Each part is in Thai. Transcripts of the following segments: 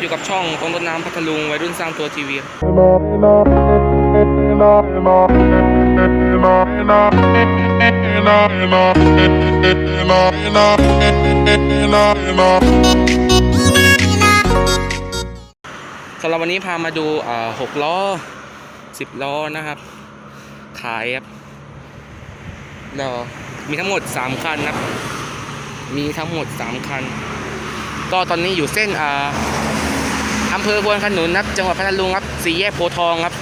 อยู่กับช่องตรงต้นน้ำพัทลุงวัยรุ่นสร้างตัวทีวีสำหรับวันนี้พามาดูหกล้อสิบล้อนะครับ ขายครับแล้วมีทั้งหมดสามคันนะครับ มีทั้งหมดสามคัน ก็ตอนนี้อยู่เส้นอ่า อำเภอควนขนุนครับจังหวัดพัทลุงครับสี่แยกโพทองครับ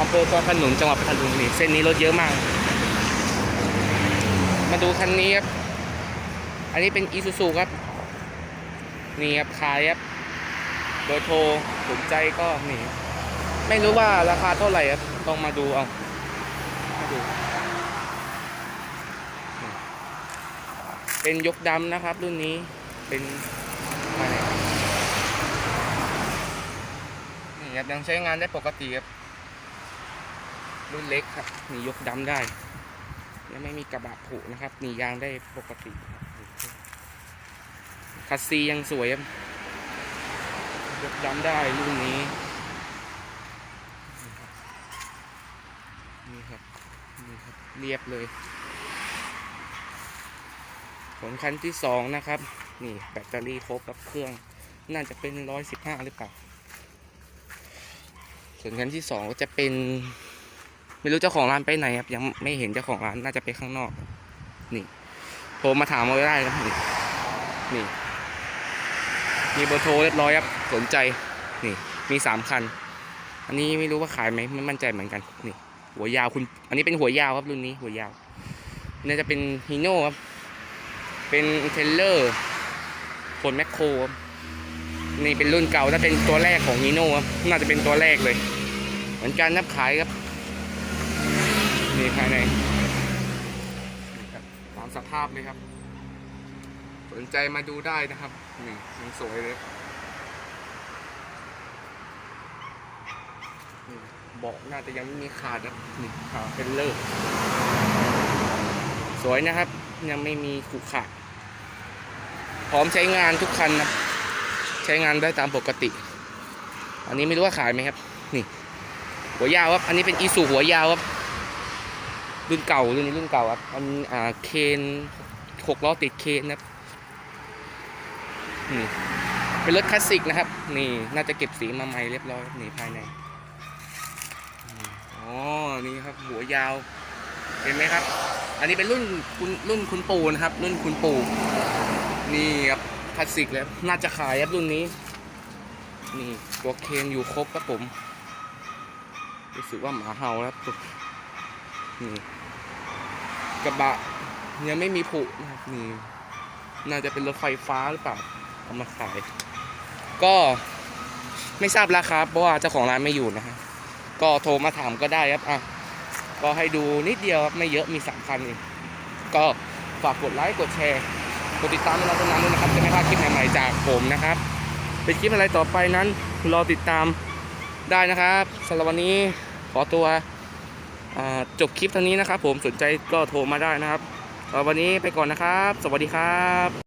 อำเภอควนขนุนจังหวัดพัทลุงนี่เส้นนี้รถเยอะมาก มาดูคันนี้ครับอันนี้เป็นอีซูซูครับนี่ครับขายครับเบอร์โทรสนใจก็นี่ไม่รู้ว่าราคาเท่าไหร่ครับต้องมาดูเอามาดูเป็นยกดำนะครับ รุ่นนี้เป็นมาไหนครับ นี่ครับยังใช้งานได้ปกติครับรุ่นเล็กครับนี่ยกดำได้ยังไม่มีกระบะผุนะครับนี่ยางได้ปกติคัสซียังสวยครับยกดำได้รุ่นนี้นี่ครับนี่ครับเรียบเลย ผลคันที่สองนะครับ นี่แบตเตอรี่ครบกับเครื่อง น่าจะเป็นร้อยสิบห้าหรือเปล่า ส่วนคันที่สองก็จะเป็น ไม่รู้เจ้าของร้านไปไหนครับ ยังไม่เห็นเจ้าของร้านน่าจะไปข้างนอก นี่โทรมาถามเอาไได้ครับนี่นี่มีเบอร์โทรเรียบร้อยครับสนใจนี่มีสามคัน อันนี้ไม่รู้ว่าขายไหมไม่มั่นใจเหมือนกันนี่หัวยาวคุณ อันนี้เป็นหัวยาวครับรุ่นนี้หัวยาวน่าจะเป็นฮีโน่ครับเป็นเทเลอร์ผลแมคโครครับ นี่เป็นรุ่นเก่าถ้าเป็นตัวแรกของฮีโน่ครับน่าจะเป็นตัวแรกเลย เหมือนกันนับขายครับนี่ภายในนี่ครับตามสภาพเลยครับ สนใจมาดูได้นะครับนี่ยังสวยเลยนี่เบอกน่าจะยังไม่มีขาดนะนี่ขาเป็นเลิกสวยนะครับ ยังไม่มีขรุขระพร้อมใช้งานทุกคันนะ ใช้งานได้ตามปกติ อันนี้ไม่รู้ว่าขายไหมครับ นี่ หัวยาวครับ อันนี้เป็นอีซูหัวยาวครับ รุ่นเก่ารุ่นนี้รุ่นเก่าครับ อันอ่าเคนหกล้อติดเคนนะครับนี่เป็นรถคลาสสิกนะครับ นี่น่าจะเก็บสีมาใหม่เรียบร้อยนี่ภายในอ๋อนี่ครับ หัวยาว เห็นไหมครับ อันนี้เป็นรุ่นคุณรุ่นคุณปู่นะครับ รุ่นคุณปู่นี่ครับ คลาสสิกแล้ว น่าจะขายครับรุ่นนี้ นี่ตัวเคนอยู่ครบครับผม รู้สึกว่าหมาเห่าแล้วครับนี่กระบะยังไม่มีผุนะครับนี่น่าจะเป็นรถไฟฟ้าหรือเปล่าเอามาขาย ก็ไม่ทราบราคาเพราะว่าเจ้าของร้านไม่อยู่นะฮะก็โทรมาถามก็ได้ครับอะก็ให้ดูนิดเดียวครับไม่เยอะมีสามพันเองก็ฝากกดไลค์กดแชร์ กดติดตามเราตรงนั้นด้วยนะครับจะไม่พลาดคลิปใหม่ๆจากผมนะครับ เป็นคลิปอะไรต่อไปนั้นรอติดตามได้นะครับสำหรับวันนี้ขอตัวจบคลิปเท่านี้นะครับ ผมสนใจก็โทรมาได้นะครับวันนี้ไปก่อนนะครับ สวัสดีครับ